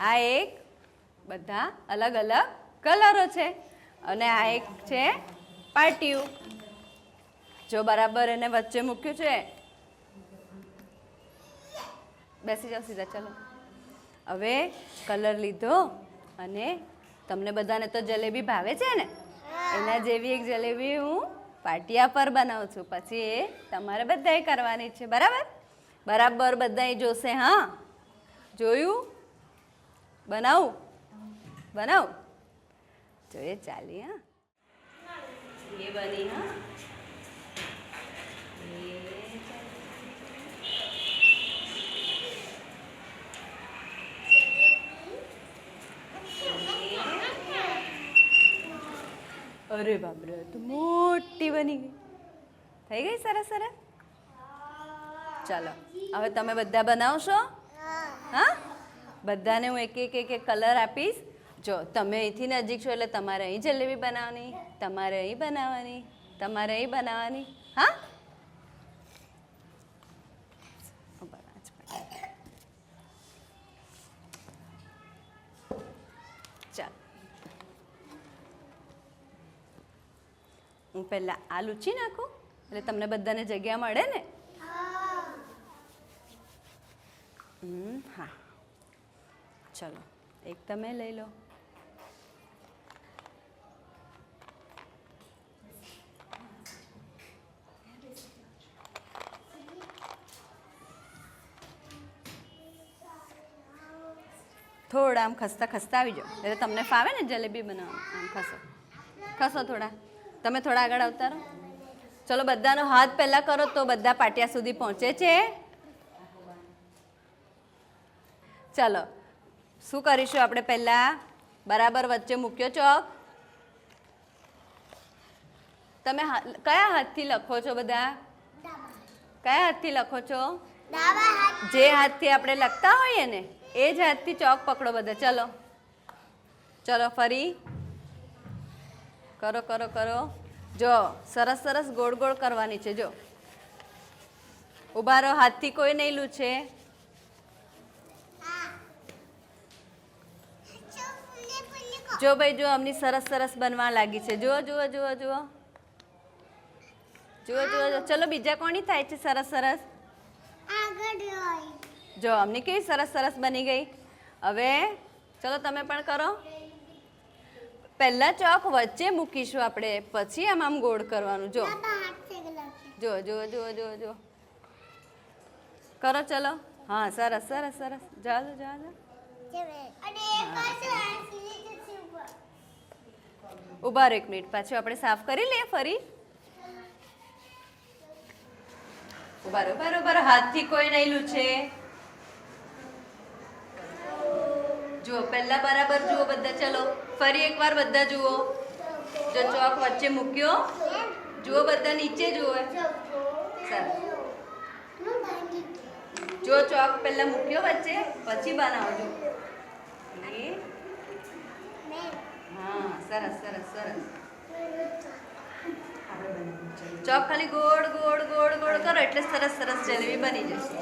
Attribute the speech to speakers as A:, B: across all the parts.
A: આ એક બધા અલગ અલગ કલરો છે. અને આ એક છે પાટિયું. જો બરાબર એને વચ્ચે મૂક્યું છે. બેસી જાઓ સીધા, ચાલો. હવે કલર લીધો અને તમને બધાને તો જલેબી ભાવે છે ને? એના જેવી એક જલેબી હું પાટિયા પર બનાવું છું. પછી એ તમારે બધાએ કરવાની છે. બરાબર? બરાબર બધાએ જોશે, હા? જોયું? બનાવું? બનાવું? જોઈએ ચાલી હા. એ બની, હા. અરે બાપરે, તો મોટી બની ગઈ. થઈ ગઈ સરસ સરસ? ચાલો, હવે તમે બધા બનાવશો? હા? બધાને હું એક એક એક એક કલર આપીશ. જો તમે અહીંથી નજીક છો એટલે તમારે અહીં જલેબી બનાવવાની તમારે અહીં બનાવવાની તમારે અહીં બનાવવાની. હા? હું પહેલાં આ લૂચી નાખું એટલે તમને બધાને જગ્યા મળે ને? હા. ચલો, એક તમે લઈ લો. થોડા આમ ખસતા ખસતા આવી જાઓ. એટલે તમને ફાવે ને જલેબી બનાવો આમ ખસો. ખસો થોડા. તમે થોડા આગળ આવતા રહો ચલો, બધાનો હાથ પહેલાં કરો તો બધા પાટિયા સુધી પહોંચે છે. ચાલો શું કરીશું આપણે પહેલાં? બરાબર વચ્ચે મૂક્યો ચોક. તમે કયા હાથથી લખો છો બધા? કયા હાથથી લખો છો? જે હાથથી આપણે લખતા હોઈએ ને એ જ હાથથી ચોક પકડો બધા. ચલો. ચલો ફરી. કરો કરો કરો. જો સરસ સરસ ગોળ ગોળ કરવાની છે જો. ઊભા રહો હાથથી કોઈ નહીં લૂછે. જો ભાઈ જો અમની સરસ સરસ બનવા લાગી છે. જુઓ જુઓ જુઓ જુઓ. જુઓ જુઓ જુઓ. ચલો બીજા કોની થાય છે સરસ સરસ? જો અમને કેવી સરસ સરસ બની ગઈ? હવે ચલો તમે પણ કરો. પહેલા ચોક વચ્ચે મૂકીશું આપણે પછી આમ આમ ગોળ કરવાનું. જો. જો જો જો જો જો કરો ચલો. હા સરસ સરસ સરસ. જા દો જા દો ઊભા રહો એક મિનિટ. પાછું આપણે સાફ કરી લઈએ ફરી. ઊભા હાથથી કોઈ નહીં છે જુઓ, પહેલા બરાબર જુઓ બધા. ચલો, ફરી એકવાર બધા જુઓ. જો ચોક વચ્ચે મૂક્યો. જુઓ બધા નીચે જુઓ. જો ચોક પહેલા મૂક્યો વચ્ચે, પછી બનાવજો હા, સરસ સરસ સરસ. ચોક ખાલી ગોળ ગોળ ગોળ ગોળ કરો એટલે સરસ સરસ જલેબી બની જશે.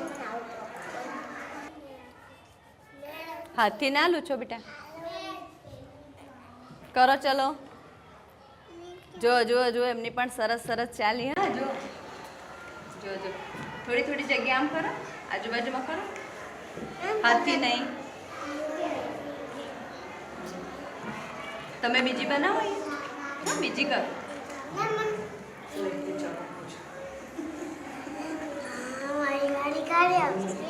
A: હાથથી ના લૂછો બેટા. કરો, ચલો. જો જો જો એમની પણ સરસ સરસ ચાલી, હા જો જો જો થોડી થોડી જગ્યા આમ કરો. આજુબાજુમાં કરો. હાથથી નહીં. તમે બીજી બનાવો? હા બીજી કરો.
B: કાઢ્યા